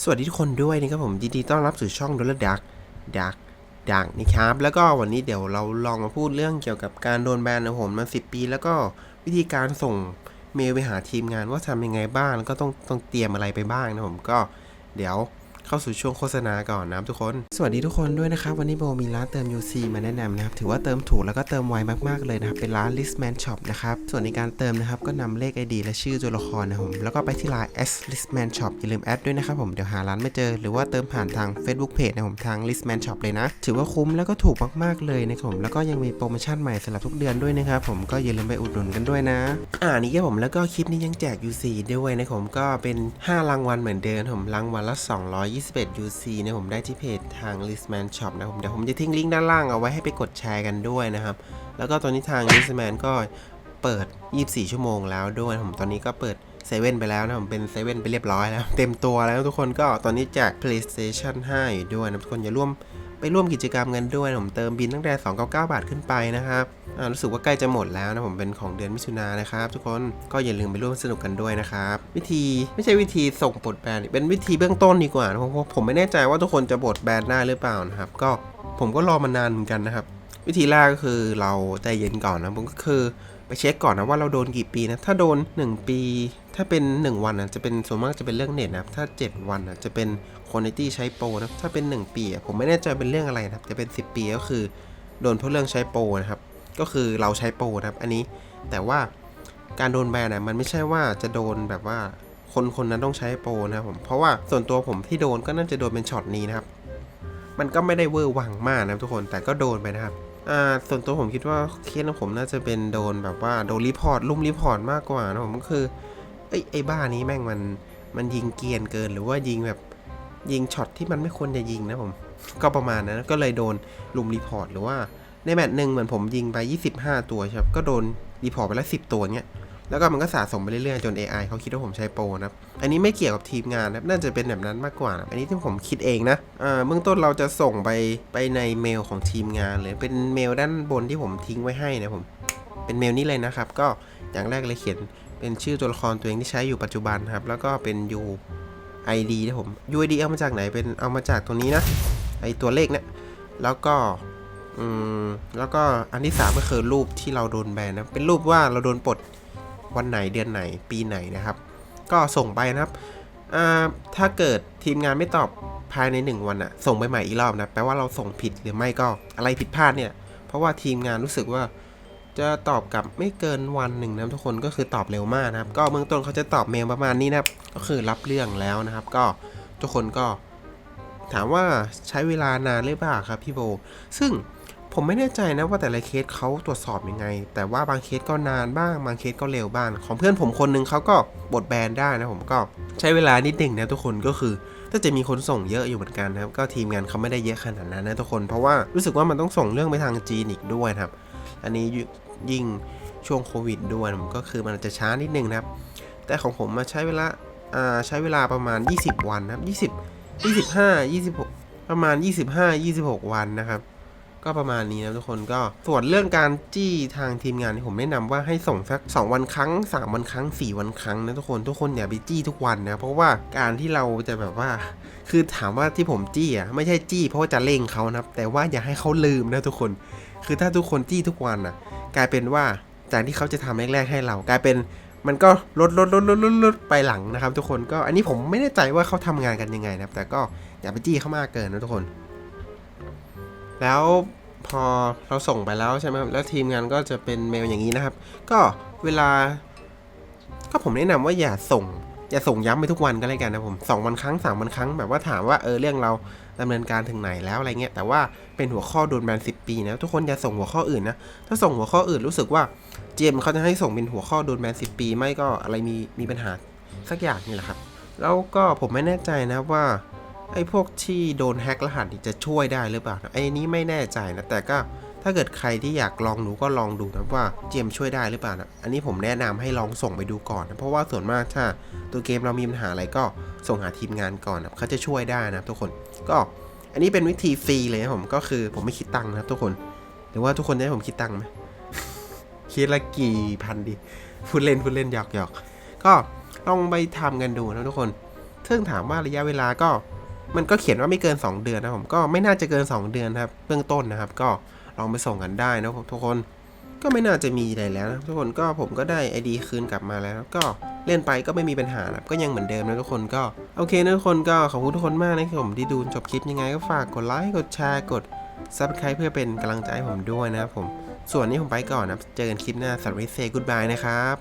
สวัสดีทุกคนด้วยนะครับผมยินดีต้อนรับสู่ช่องดลดักดักดักนะครับ แล้วก็วันนี้เดี๋ยวเราลองมาพูดเรื่องเกี่ยวกับการโดนแบนนะผมมาสิปี แล้วก็วิธีการส่งเมลไปหาทีมงานว่าทำยังไงบ้างแล้วก็ต้องต้องเตรียมอะไรไปบ้างนะผมก็เดี๋ยว เข้าสู่ช่วงโฆษณาก่อนนะครับทุกคน สวัสดีทุกคนด้วยนะครับ วันนี้โบมีร้านเติม UC มาแนะนำนะครับ ถือว่าเติมถูกแล้วก็เติมไวมากๆเลยนะครับ เป็นร้าน Listman Shop นะครับ ส่วนในการเติมนะครับ ก็นำเลข ID และชื่อตัวละครนะครับผม แล้วก็ไปที่ไลน์ S Listman Shop อย่าลืมแอดด้วยนะครับผม เดี๋ยวหาร้านไม่เจอ หรือว่าเติมผ่านทาง Facebook Page นะครับผม ทาง Listman Shop เลยนะ ถือว่าคุ้มแล้วก็ถูกมากๆเลยนะครับผม แล้วก็ยังมีโปรโมชั่นใหม่สำหรับทุกเดือนด้วยนะครับผมก็อย่าลืมไปอุดหนุนกันด้วยนะ อ่านี่ครับผมแล้วก็คลิปนี้ยังแจก UC ด้วยนะครับผมก็เป็น 5 รางวัลเหมือนเดิมผมรางวัลละ21 UC นะผมได้ที่เพจทาง Listman Shop นะผมเดี๋ยวผมจะทิ้งลิงก์ด้านล่างเอาไว้ให้ไปกดแชร์กันด้วยนะครับ แล้วก็ตอนนี้ทาง Listman ก็เปิด 24 ชั่วโมงแล้วด้วยผมตอนนี้ก็เปิดเซเว่นไปแล้วนะผมเป็นเซเว่นไปเรียบร้อยแล้ว เต็มตัวแล้วทุกคนก็ตอนนี้แจก PlayStation 5 อยู่ด้วยนะทุกคนอย่าร่วม ไปร่วมกิจกรรมกันด้วยผมเติมบินตั้งแต่299 บาทขึ้นไปนะครับรู้สึกว่าใกล้จะหมดแล้วนะผมเป็นของเดือนมิถุนายนนะครับ ทุกคนก็อย่าลืมไปร่วมสนุกกันด้วยนะครับวิธีไม่ใช่วิธีส่งปลดแบนเป็นวิธีเบื้องต้นดีกว่านะเพราะผมไม่แน่ใจว่าทุกคนจะปลดแบนได้หรือเปล่านะครับ ก็ผมก็รอมานานเหมือนกันนะครับ วิธีแรกก็คือเราใจเย็นก่อนนะผมก็คือ ไปเช็คก่อนนะว่าเราโดนกี่ปีนะ ถ้าโดน 1 ปี ถ้าเป็น 1 วันอะจะเป็นส่วนมากจะเป็นเรื่องเน็ตนะครับ ถ้า 7 วันอะจะเป็นคุณภาพใช้โปรนะ ถ้าเป็น 1 ปีอะผมไม่แน่ใจเป็นเรื่องอะไรนะครับจะเป็น 10 ปีก็คือโดนเพราะเรื่องใช้โปรนะครับ ก็คือเราใช้โปรนะครับ อันนี้แต่ว่าการโดนแบนอะมันไม่ใช่ว่าจะโดนแบบว่าคนคนนั้นต้องใช้โปรนะครับผมเพราะว่าส่วนตัวผมที่โดนก็น่าจะโดนเป็นช็อตนี้นะครับ มันก็ไม่ได้เวอร์วังมากนะทุกคนแต่ก็โดนไปนะครับ อ่าส่วนตัวผมคิดว่าเคสของผมน่าจะเป็นโดนแบบว่าโดนรีพอร์ตลุ่มรีพอร์ตมากกว่านะผมก็คือไอ้ไอ้บ้านี้แม่งมันมันยิงเกียนเกินหรือว่ายิงแบบยิงช็อตที่มันไม่ควรจะยิงนะผม ก็ประมาณนั้นก็เลยโดนลุมรีพอร์ตหรือว่าในแมตช์หนึ่งเหมือนผมยิงไป 25 ตัวใช่ครับก็โดนรีพอร์ตไปแล้ว10 ตัวเนี้ย แล้วก็มันก็สะสมไปเรื่อยๆจน AI เขาคิดว่าผมใช้โปรนะครับ อันนี้ไม่เกี่ยวกับทีมงานนะน่าจะเป็นแบบนั้นมากกว่านะอันนี้ที่ผมคิดเองนะอ่าเบื้องต้นเราจะส่งไปไปในเมลของทีมงานเลยเป็นเมลด้านบนที่ผมทิ้งไว้ให้นะผม เป็นเมลนี้เลยนะครับ ก็อย่างแรกเลยเขียนเป็นชื่อตัวละครตัวเองที่ใช้อยู่ปัจจุบันครับ แล้วก็เป็น U ID นะผม UID เอามาจากไหนเป็นเอามาจากตัวนี้นะไอตัวเลขเนี่ยแล้วก็อืมแล้วก็อันที่สามก็คือรูปที่เราโดนแบนนะเป็นรูปว่าเราโดนปลด วันไหนเดือนไหนปีไหนนะครับ ก็ส่งไปนะครับถ้าเกิดทีมงานไม่ตอบภายใน 1 วันอะส่งไปใหม่อีกรอบนะแปลว่าเราส่งผิดหรือไม่ก็อะไรผิดพลาดเนี่ย เพราะว่าทีมงานรู้สึกว่าจะตอบกลับไม่เกินวันหนึ่งนะทุกคนก็คือตอบเร็วมากนะครับ ก็เบื้องต้นเขาจะตอบเมลประมาณนี้นะครับ ก็คือรับเรื่องแล้วนะครับ ก็ทุกคนก็ ถามว่าใช้เวลานานหรือเปล่าครับพี่โบ ซึ่ง ผมไม่แน่ใจนะว่าแต่ละเคสเขาตรวจสอบยังไง แต่ว่าบางเคสก็นานบ้างบางเคสก็เร็วบ้าง ของเพื่อนผมคนหนึงเขาก็บดแบนได้นะผมก็ใช้เวลานิดหนึ่งนะทุกคนก็คือถ้าจะมีคนส่งเยอะอยู่เหมือนกันนะครับ ก็ทีมงานเขาไม่ได้เยอะขนาดนั้นนะทุกคน เพราะว่ารู้สึกว่ามันต้องส่งเรื่องไปทางจีนอีกด้วยนะครับ อันนี้ยิ่งช่วงโควิดด้วยผมก็คือมันจะช้านิดนึงนะครับ แต่ของผมมาใช้เวลาอ่าใช้เวลาประมาณ 20 วันนะครับ 20 25 26 ประมาณ 25 26 วันนะครับ ก็ประมาณนี้นะทุกคนก็ส่วนเรื่องการจี้ทางทีมงานที่ผมแนะนำว่าให้ส่งสัก 2 วันครั้ง 3 วันครั้ง 4 วันครั้งนะทุกคนทุกคนอย่าไปจี้ทุกวันนะเพราะว่าการที่เราจะแบบว่า คือถามว่าที่ผมจี้อะไม่ใช่จี้เพราะว่าจะเร่งเขานะครับแต่ว่าอย่าให้เขาลืมนะทุกคน คือถ้าทุกคนจี้ทุกวันอะ กลายเป็นว่าจากที่เขาจะทำแรกๆให้เรา กลายเป็นมันก็ลดลดลดลดลดลดไปหลังนะครับ ทุกคนก็อันนี้ผมไม่แน่ใจว่าเขาทำงานกันยังไงนะครับ แต่ก็อย่าไปจี้เขามากเกินนะทุกคน แล้วพอเราส่งไปแล้วใช่ไหมครับแล้วทีมงานก็จะเป็นเมลอย่างนี้นะครับ ก็เวลา ก็ผมแนะนำว่าอย่าส่ง อย่าส่งย้ำไปทุกวันก็เลยกันนะผมสองวันครั้งสามวันครั้งแบบว่าถามว่าเออเรื่องเราดำเนินการถึงไหนแล้วอะไรเงี้ยแต่ว่าเป็นหัวข้อโดนแบนสิปีนะทุกคนอย่าส่งหัวข้ออื่นนะถ้าส่งหัวข้ออื่นรู้สึกว่าเจมเขาจะให้ส่งเป็นหัวข้อโดนแบนสิปี ไม่ก็อะไรมีมีปัญหาสักอย่างนี่แหละครับ แล้วก็ผมไม่แน่ใจนะว่า ไอ้พวกที่โดนแฮกรหัสนี่จะช่วยได้หรือเปล่านะไอ้นี้ไม่แน่ใจนะ แต่ก็ถ้าเกิดใครที่อยากลองดูก็ลองดูนะว่าเจมช่วยได้หรือเปล่านะ อันนี้ผมแนะนำให้ลองส่งไปดูก่อนนะ เพราะว่าส่วนมากถ้าตัวเกมเรามีปัญหาอะไรก็ส่งหาทีมงานก่อนนะเขาจะช่วยได้นะทุกคน ก็อันนี้เป็นวิธีฟรีเลยนะผมก็คือผมไม่คิดตังค์นะทุกคน หรือว่าทุกคนจะให้ผมคิดตังค์ไหมคิดละกี่พันดีพูดเล่นพูดเล่นหยอกหยอกก็ลองไปทำกันดูนะทุกคน ซึ่งถามว่าระยะเวลาก็ มันก็เขียนว่าไม่เกิน 2 เดือนนะผมก็ไม่น่าจะเกิน 2 เดือนครับเบื้องต้นนะครับ ก็ลองไปส่งกันได้นะทุกคนก็ไม่น่าจะมีอะไรแล้วนะทุกคนก็ผมก็ได้ ID คืนกลับมาแล้ว ก็เล่นไปก็ไม่มีปัญหานะก็ยังเหมือนเดิมนะทุกคนก็โอเคนะทุกคนก็ขอบคุณทุกคนมากนะครับผมที่ดูจบคลิปยังไงก็ฝากกดไลค์กดแชร์กด Subscribe เพื่อเป็นกำลังใจให้ผมด้วยนะครับผมส่วนนี้ผมไปก่อนนะเจอกันคลิปหน้าสวัสดีเซกุดบายนะครับ